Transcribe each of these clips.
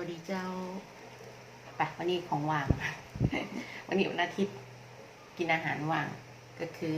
วัสดีเจ้าไปวันนี้ของว่าง วันนี้วันอาทิตย์กินอาหารว่าง ก็คือ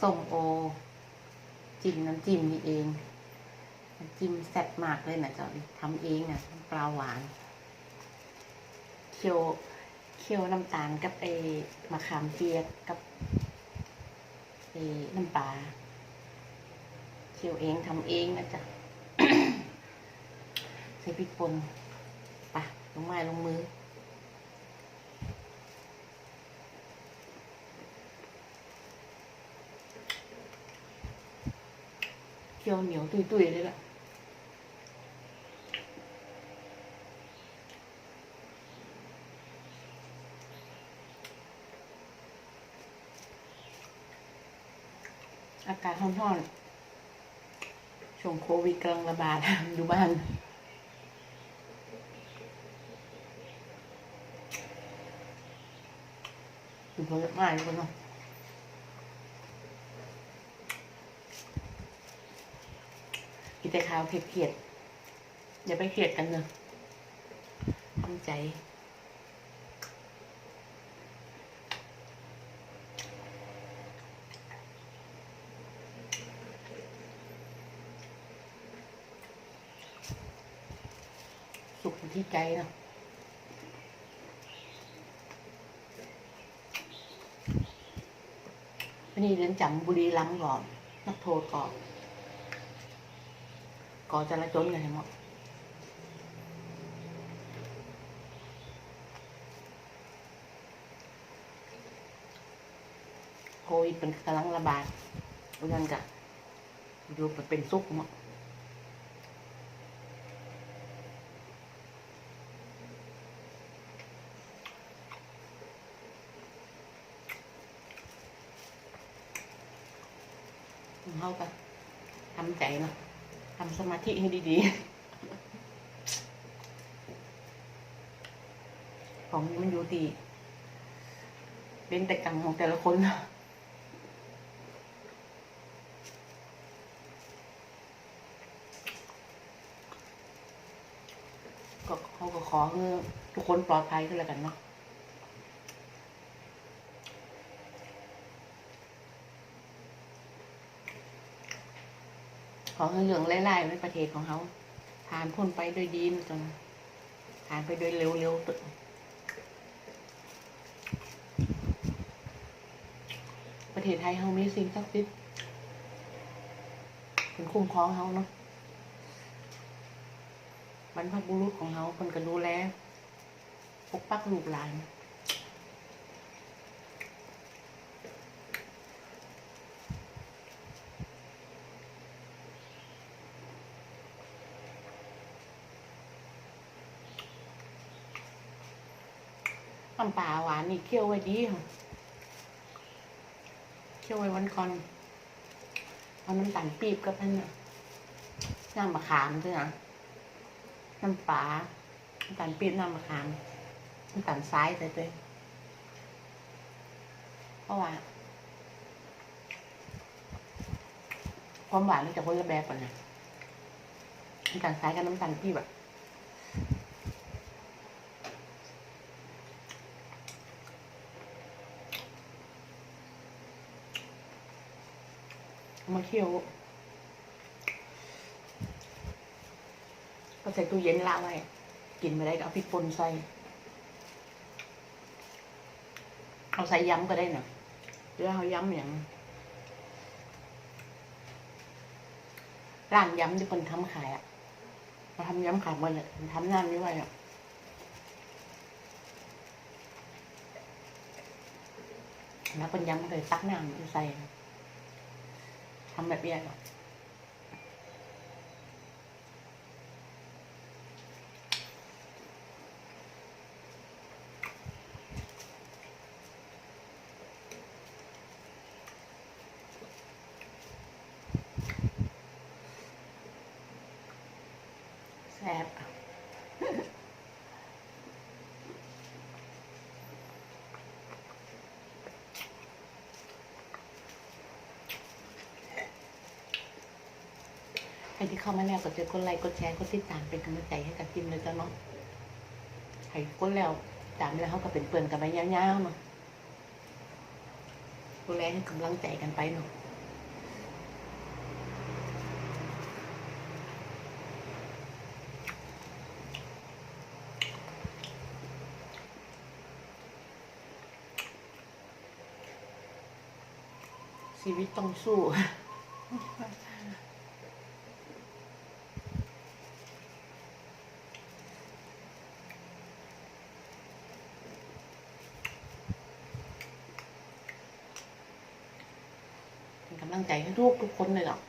ส้มโอ จิ้มน้ำจิ้มนี่เองน้ำจิ้มแซ่บมากเลยนะเจ้าทำเองนะปลาหวานเคี่ยวเคี่ยวน้ำตาลกับไอ้มะขามเปียกกับไอ้น้ำปลาเคี่ยวเองทำเองนะจ๊ะ ส่พริกป่นไปลงไม้ลงมือเคี่ยวเหนียวตุยๆเลยล่ะอากาศร้อนๆช่วงโควิดกำลังระบาดอยู่บ้าน อยู่เพลินมากเลยเนาะกินแต่ข้าวเผ็ดเขียดอย่าไปเครียดกันเนอะทำใจ สุขที่ใจเนาะ วันนี้เรียนจำบุรีรัมย์ก่อนนักโทษก่อนก่อจราจนกันทั้งหมดโควิดเป็นกำลังระบาดเพราะฉะนั้นกะอยู่เป็นสุขหมด เขาก็ ทำใจเนาะทำสมาธิให้ดีๆ ของมันอยู่ดีเป็นแต่กรรมของแต่ละคนเนาะก็เขาก็ขอทุกคนปลอดภัยก็แล้วกันเนาะ ขอให้เรื่องไล่ๆในประเทศของเขาผ่านพ้นไปโดยดีนะจนผ่านไปโดยเร็วๆตึประเทศไทยเขามีสิ่งศักดิ์สิทธิ์เป็นคุ้มครองเขาเนาะบรรพบุรุษของเขาคนก็ดูแลปกปักลูกหลาน น้ำปลาหวานนี่เคี่ยวไว้ดีค่ะเคี่ยวไว้วันก่อนเอาน้ำตาลปี๊บกับพันน่ะน้ำมะขามด้วยนะน้ำปลาน้ำตาลปี๊บน้ำมะขามน้ำตาลทรายใส่ด้วยเพราะว่าความหวานมันจะคนละแบบกันนะน้ำตาลทรายกับน้ำตาลปี๊บอะเอา มาเคี่ยวก็ใส่ตู้เย็นละไว้กินไม่ได้ก็เอาพริกป่นใส่ เอาใส่ยำก็ได้นะหรือเอายำอย่างร้านยำที่คนทำขายอะมาทำยำขายหมดเลยทำน้ำนี้ไว้อะแล้วคนยำเลยตักน้ำใส่ ทำแบบนี้หรอแซ่บ ที่เข้ามาแล้วก็จะกดไลค์กดแชร์กดติดตามเป็นกำลังใจให้กับจิมเลยจ้าเนาะใครกดแล้วตามแล้วเขาก็เป็นเปื่อนกันไปยาวๆเนาะดูแลให้กำลังใจกันไปเนาะชีวิตต้องสู้ เป็นกำ ลังใจให้ทุกทุกคนเลยหรอก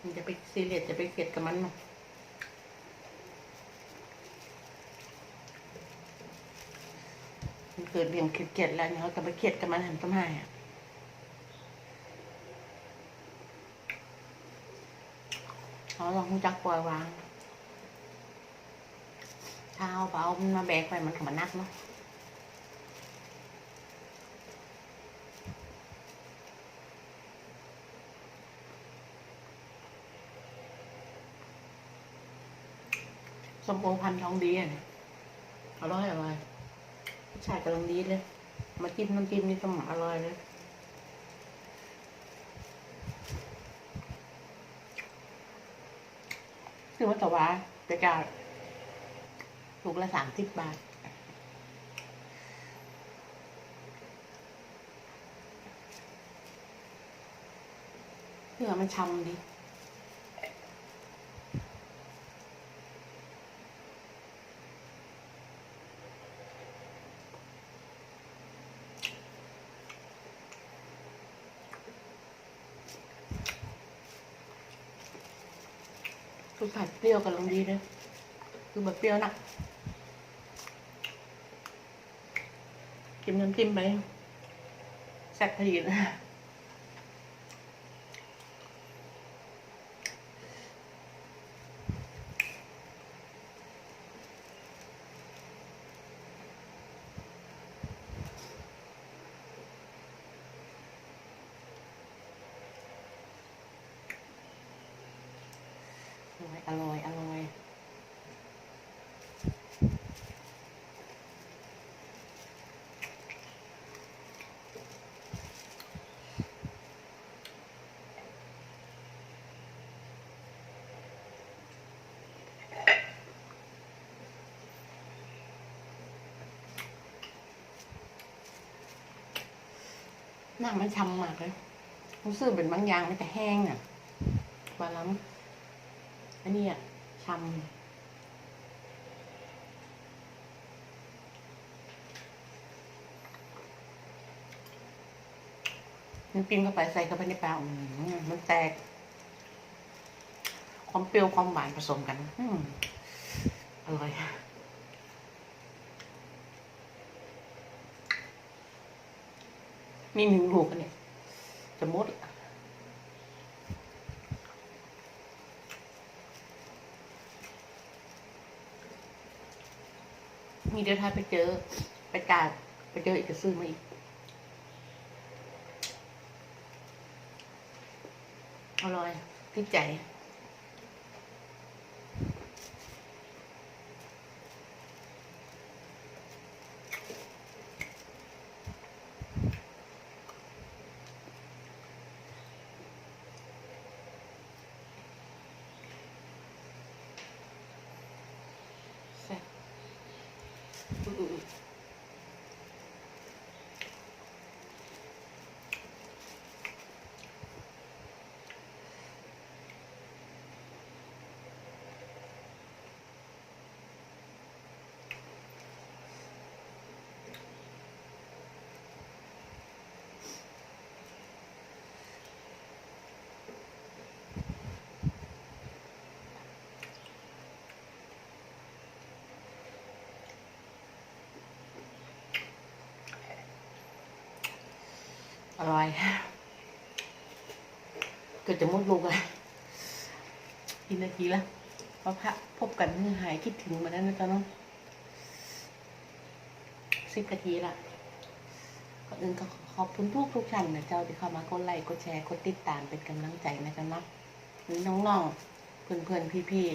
มันจะไปซีเรียสจะไปเกลียดกับมันเนาะมันเกิดเรื่องเกลียดแล้วเนี่ยเขาจะไปเกลียดกับมันหันต้นไม้อะเขาลองหูจักปล่อยวางเท้าเบามันมาแบกไปมันก็มานักเนาะ สมโอพันธ์ทองดีอะเนี่ยอร่อยอร่อยใช่กำลังดีเลย มาจิ้มน้ำจิ้มนี่สมอร่อยเลยคือว่าแต่ว่าจะกาลูกละสามสิบบาทเพื่อมันชำดี คือผัดเปรี้ยวกับลงดีเลยคือแบบเปรี้ยวหนักจิ้มน้ำจิ้มไปแซ่บพอดีเลย อร่อย อร่อย หน้ามันช้ำมากเลยรู้สึกเป็นบางอย่างมันจะแห้งอะวันล้ำ อันนี้อะช้ำมันกินเข้าไปใส่เข้าไปในปาอืมมันแตก ความเปรี้ยวความหวานผสมกัน อืมอร่อยมีหนึ่งลูกกันเนี่ย จะมดละ มีเดี๋ยวถ้าไปเจอ ไปกาดไปเจออีกจะซื้อมาอีกอร่อยที่ใจ อร่อยเกิดจะมุดลูกเลยกินนาทีละพระพระพบกันเมื่อหายคิดถึงมาแล้วนะจ๊ะน้องสิบนาทีละก็อื่นก็ขอบคุณทุกทุกท่านนะเจ้าที่เข้ามากดไลค์กดแชร์กดติดตามเป็นกำลังใจนะจ๊ะเนาะหรือน้องๆเพื่อนๆพี่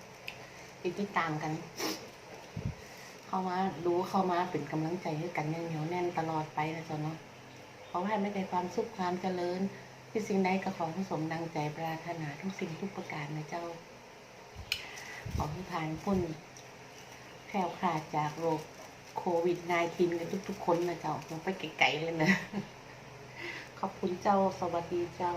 ๆที่ติดตามกัน เข้ามาดูเข้ามาเป็นกำลังใจให้กันอยังเหนียวแน่นตลอดไปนะจ๊ะเนาะ อให้ไม่ได้ความสุขความเจริญ ที่สิ่งใดก็ขอให้สมดังใจปรารถนาทุกสิ่งทุกประการนะเจ้า ขอให้ผ่านพ้นแคล้วคลาดจากโรคโควิด -19 กันทุก ๆ คนนะเจ้าลงไปไกลๆเลยนะ ขอบคุณเจ้าสวัสดีเจ้า